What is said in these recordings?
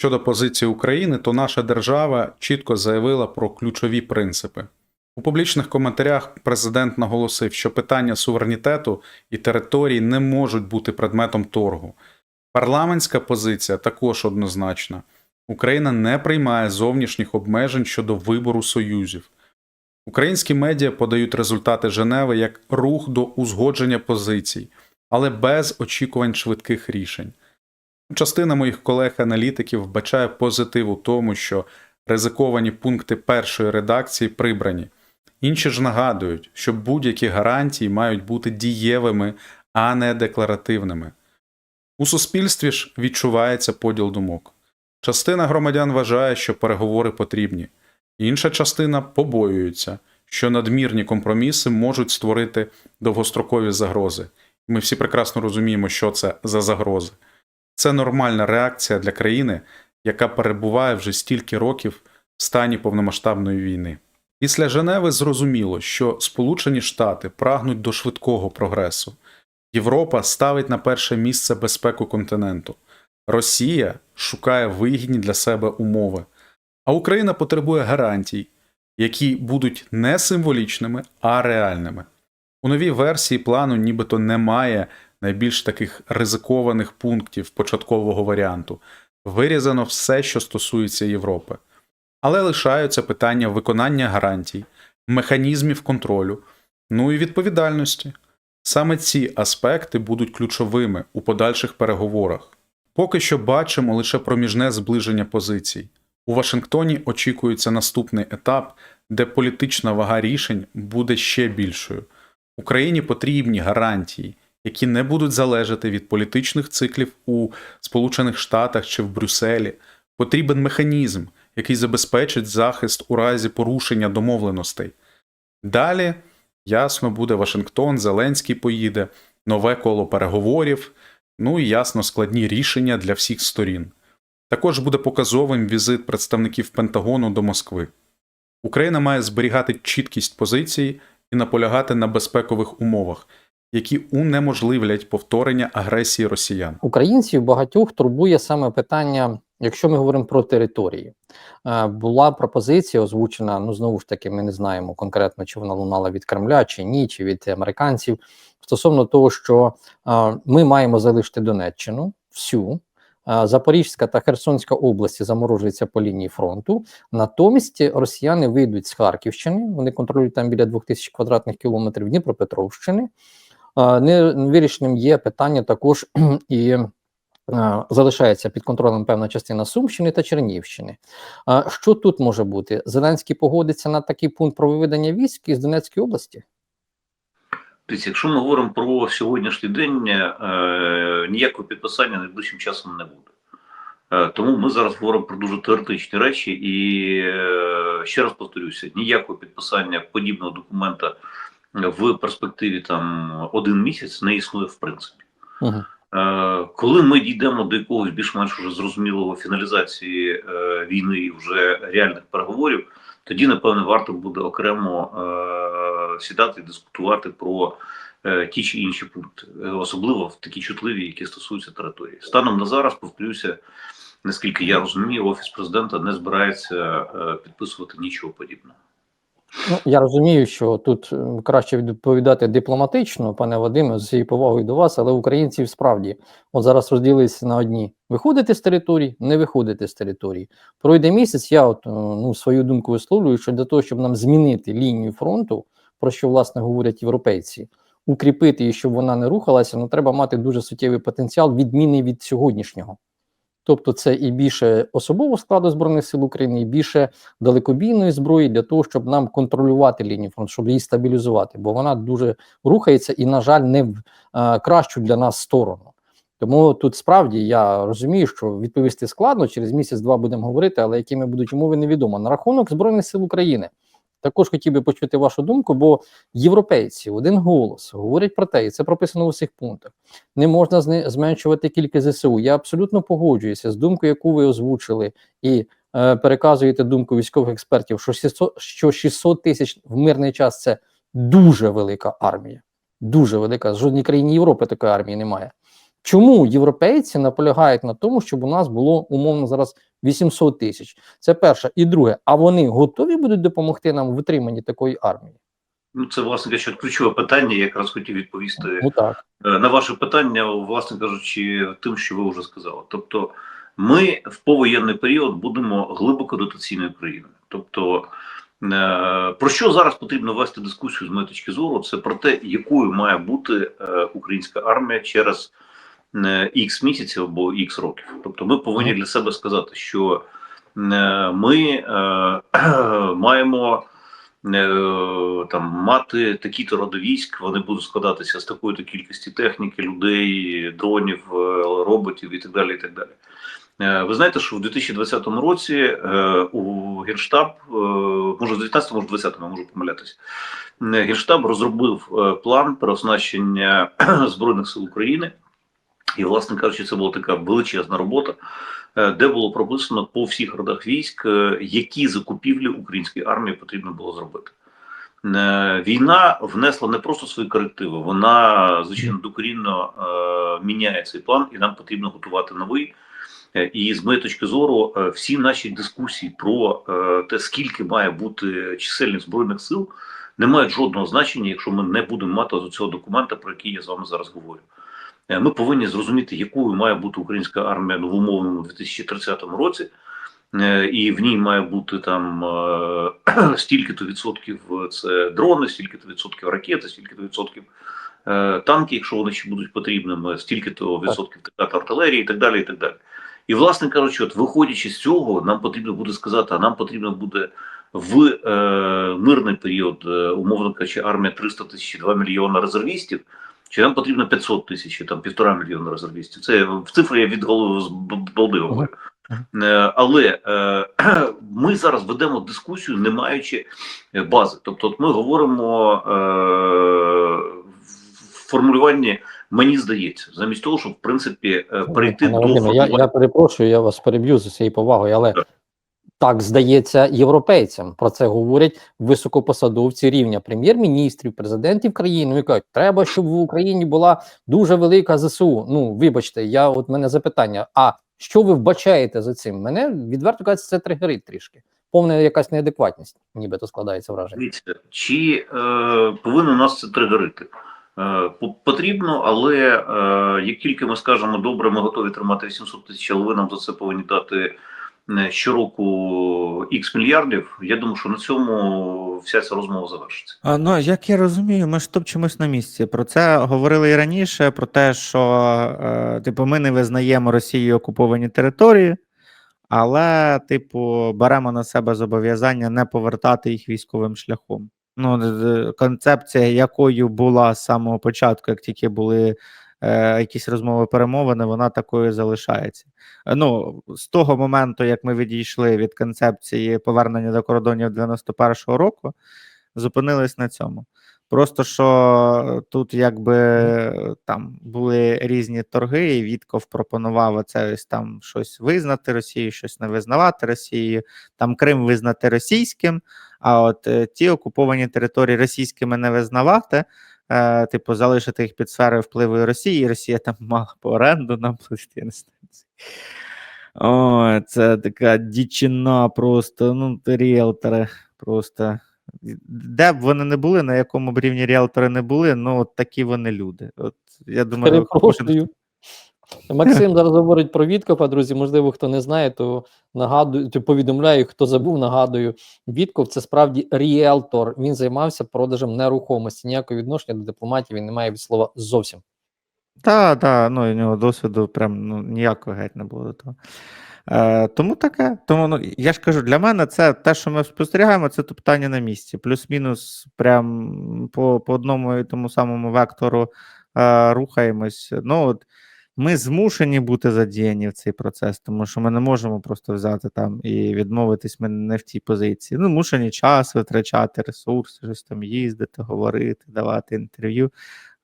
Щодо позиції України, то наша держава чітко заявила про ключові принципи. У публічних коментарях президент наголосив, що питання суверенітету і територій не можуть бути предметом торгу. Парламентська позиція також однозначна. Україна не приймає зовнішніх обмежень щодо вибору союзів. Українські медіа подають результати Женеви як рух до узгодження позицій, але без очікувань швидких рішень. Частина моїх колег-аналітиків вбачає позитив у тому, що ризиковані пункти першої редакції прибрані. Інші ж нагадують, що будь-які гарантії мають бути дієвими, а не декларативними. У суспільстві ж відчувається поділ думок. Частина громадян вважає, що переговори потрібні, інша частина побоюється, що надмірні компроміси можуть створити довгострокові загрози. Ми всі прекрасно розуміємо, що це за загрози. Це нормальна реакція для країни, яка перебуває вже стільки років в стані повномасштабної війни. Після Женеви зрозуміло, що Сполучені Штати прагнуть до швидкого прогресу. Європа ставить на перше місце безпеку континенту. Росія шукає вигідні для себе умови, а Україна потребує гарантій, які будуть не символічними, а реальними. У новій версії плану нібито немає найбільш таких ризикованих пунктів початкового варіанту. Вирізано все, що стосується Європи. Але лишаються питання виконання гарантій, механізмів контролю, ну і відповідальності. Саме ці аспекти будуть ключовими у подальших переговорах. Поки що бачимо лише проміжне зближення позицій. У Вашингтоні очікується наступний етап, де політична вага рішень буде ще більшою. Україні потрібні гарантії, які не будуть залежати від політичних циклів у Сполучених Штатах чи в Брюсселі. Потрібен механізм, який забезпечить захист у разі порушення домовленостей. Далі, ясно, буде Вашингтон, Зеленський поїде, нове коло переговорів, ну і ясно, складні рішення для всіх сторін. Також буде показовим візит представників Пентагону до Москви. Україна має зберігати чіткість позиції і наполягати на безпекових умовах, які унеможливлять повторення агресії росіян. Українців багатьох турбує саме питання, якщо ми говоримо про території. Е, Була пропозиція озвучена. Ну знову ж таки, ми не знаємо конкретно, чи вона лунала від Кремля, чи ні, чи від американців. Стосовно того, що е, ми маємо залишити Донеччину всю. е, Запорізька та Херсонська області заморожуються по лінії фронту. Натомість росіяни вийдуть з Харківщини. Вони контролюють там біля 2000 квадратних кілометрів Дніпропетровщини. Невирішеним є питання також і е, залишається під контролем певна частина Сумщини та Чернігівщини. А Що тут може бути? Зеленський погодиться на такий пункт про виведення військ із Донецької області? Якщо ми говоримо про сьогоднішній день, е, ніякого підписання найближчим часом не буде. Е, тому ми зараз говоримо про дуже теоретичні речі, і ще раз повторюся: ніякого підписання подібного документа в перспективі там один місяць не існує в принципі. Угу. Коли ми дійдемо до якогось більш-менш уже зрозумілого фіналізації е, війни і вже реальних переговорів, тоді напевне варто буде окремо е, сідати і дискутувати про ті чи інші пункти, особливо в такі чутливі, які стосуються території. Станом на зараз, повторюся, наскільки я розумію, офіс президента не збирається підписувати нічого подібного. Ну, я розумію, що тут е, краще відповідати дипломатично, пане Вадиме, з усією повагою до вас, але українці справді от зараз розділилися на одні: виходите з території, не виходите з території. Пройде місяць. Я от е, ну свою думку висловлюю, що для того, щоб нам змінити лінію фронту, про що власне говорять європейці, укріпити її, щоб вона не рухалася, ну треба мати дуже суттєвий потенціал, відмінний від сьогоднішнього. Тобто, це і більше особового складу збройних сил України, і більше далекобійної зброї для того, щоб нам контролювати лінію фронту, щоб її стабілізувати, бо вона дуже рухається і, на жаль, не в е, кращу для нас сторону. Тому тут справді я розумію, що відповісти складно через місяць-два будемо говорити, але якими будуть умови, невідомо. На рахунок збройних сил України також хотів би почути вашу думку, бо європейці один голос говорять про те, і це прописано у всіх пунктах. Не можна зменшувати кількість ЗСУ. Я абсолютно погоджуюся з думкою, яку ви озвучили, і е, переказуєте думку військових експертів, що 600, що 600 тисяч в мирний час це дуже велика армія. Дуже велика. Жодній країні Європи такої армії немає. Чому європейці наполягають на тому, щоб у нас було умовно зараз 800 тисяч? Це перше. І друге, а вони готові будуть допомогти нам в утриманні такої армії? Ну, це, власне кажучи, ключове питання. Я якраз хотів відповісти Ну так. Е, на ваше питання, власне кажучи, тим, що ви вже сказали. Тобто, ми в повоєнний період будемо глибоко дотаційною країною. Тобто, е, про що зараз потрібно вести дискусію з моєї точки зору, це про те, якою має бути е, українська армія через Х місяців або Х років. Тобто, ми повинні для себе сказати, що е, ми е, маємо е, там мати такі-то роди військ, вони будуть складатися з такої-то кількості техніки, людей, дронів, е, роботів і так далі. І так далі. Е, Ви знаєте, що в 2020 році е, у Генштаб, е, може в 19 може в 20 можу помилятися, е, Генштаб розробив е, план переоснащення Збройних сил України. І, власне кажучи, це була така величезна робота, е, де було прописано по всіх родах військ, е, які закупівлі української армії потрібно було зробити. Е, Війна внесла не просто свої корективи, вона звичайно докорінно міняє цей план, і нам потрібно готувати новий. І з моєї точки зору, всі наші дискусії про те, скільки має бути чисельність збройних сил, не мають жодного значення, якщо ми не будемо мати з цього документа, про який я з вами зараз говорю. Е, Ми повинні зрозуміти, якою має бути українська армія ну, в умовному 2030 році, Е, і в ній має бути там е, стільки-то відсотків це дрони, стільки-то відсотків ракети, стільки-то відсотків танки, якщо вони ще будуть потрібними, стільки-то відсотків артилерії і так далі. І так далі. І, власне кажучи, от виходячи з цього, нам потрібно буде сказати, а нам потрібно буде в е, мирний період, умовно кажучи, армія 300 тисяч 2 мільйона резервістів, чи нам потрібно 500 тисяч, чи там півтора мільйона резервістів. Це в цифри я від голови з балди говорю. Е, Але е, ми зараз ведемо дискусію, не маючи е, бази. Тобто, от ми говоримо е, в формулюванні, мені здається, замість того, щоб в принципі перейти Пане до Вадиме, я, я перепрошую, я вас переб'ю з усією повагою, але Так. Так здається європейцям. Про це говорять високопосадовці рівня прем'єр-міністрів, президентів країн. Вони кажуть, треба, щоб в Україні була дуже велика ЗСУ. Ну, вибачте, я от мене запитання. А що ви вбачаєте за цим? Мене відверто кажуть, це тригерить трішки. Повна якась неадекватність, нібито складається враження. Чи е, повинно нас це тригерити? Е, потрібно, але е, як тільки ми скажемо, добре, ми готові тримати 800 тисяч, але ви нам за це повинні дати щороку Х мільярдів, я думаю, що на цьому вся ця розмова завершиться. А, ну, як я розумію, ми ж топчемось на місці. Про це говорили і раніше: про те, що е, типу, ми не визнаємо Росією окуповані території, але, типу, беремо на себе зобов'язання не повертати їх військовим шляхом. Ну, концепція, якою була з самого початку, як тільки були е, якісь розмови перемовини, вона такою залишається. Е, Ну, з того моменту, як ми відійшли від концепції повернення до кордонів 91-го року, зупинились на цьому. Просто що тут якби там були різні торги, і Вітков пропонував оце ось там щось визнати Росію, щось не визнавати Росією, там Крим визнати російським, а от е, ті окуповані території російськими не визнавати, е, типу, залишити їх під сферою впливу Росії, і Росія там мала по оренду нам платити. я не. О, це така дічина просто, ну, ріелтори просто. Де б вони не були, на якому б рівні ріелтори не були, ну от такі вони люди. От я думаю, Перепрошую. Максим зараз говорить про Віткопа, друзі. Можливо, хто не знає, то нагадую, то повідомляю, хто забув, нагадую. Вітков це справді ріелтор. Він займався продажем нерухомості. Ніякого відношення до дипломатії він не має від слова зовсім. Так, так, ну у нього досвіду прям ну, ніякого геть не було до того. Е, тому таке. Тому ну, я ж кажу, для мене це те, що ми спостерігаємо, це топтання на місці. Плюс-мінус, прям по, по одному і тому самому вектору е, рухаємось. Ну, от, ми змушені бути задіяні в цей процес, тому що ми не можемо просто взяти там і відмовитись ми не в тій позиції. Ну, мушені час витрачати, ресурси, щось там їздити, говорити, давати інтерв'ю.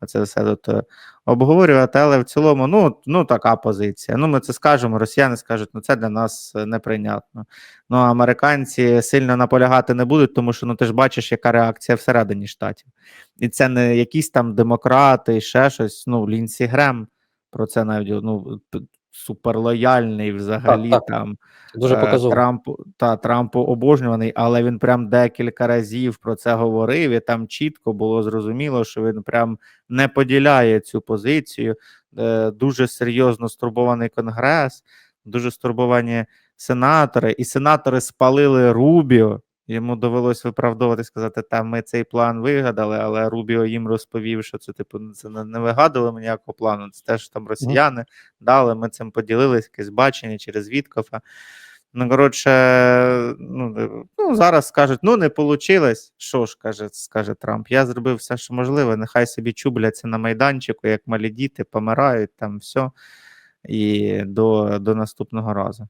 Оце все тут е, обговорювати, але в цілому, ну, ну така позиція. Ну, ми це скажемо, росіяни скажуть, ну це для нас неприйнятно. Ну, а американці сильно наполягати не будуть, тому що ну ти ж бачиш, яка реакція всередині штатів. І це не якісь там демократи, ще щось. Ну, Лінсі Грем Про це навіть ну, суперлояльний взагалі так. там дуже Е, показово. Трампу та Трампу обожнюваний, але він прям декілька разів про це говорив. І там чітко було зрозуміло, що він прям не поділяє цю позицію. Е, Дуже серйозно стурбований конгрес, дуже стурбовані сенатори, і сенатори спалили Рубіо. Йому довелось виправдовувати, сказати, там ми цей план вигадали, але Рубіо їм розповів, що це типу це не вигадували ми ніякого плану. Це теж там росіяни дали. Ми цим поділились, якесь бачення через Віткофа. Ну, коротше, ну, е, ну, зараз скажуть: ну, не вийшло. Що ж каже, скаже Трамп? Я зробив все, що можливе. Нехай собі чубляться на майданчику, як малі діти, помирають там все. І до, до наступного разу.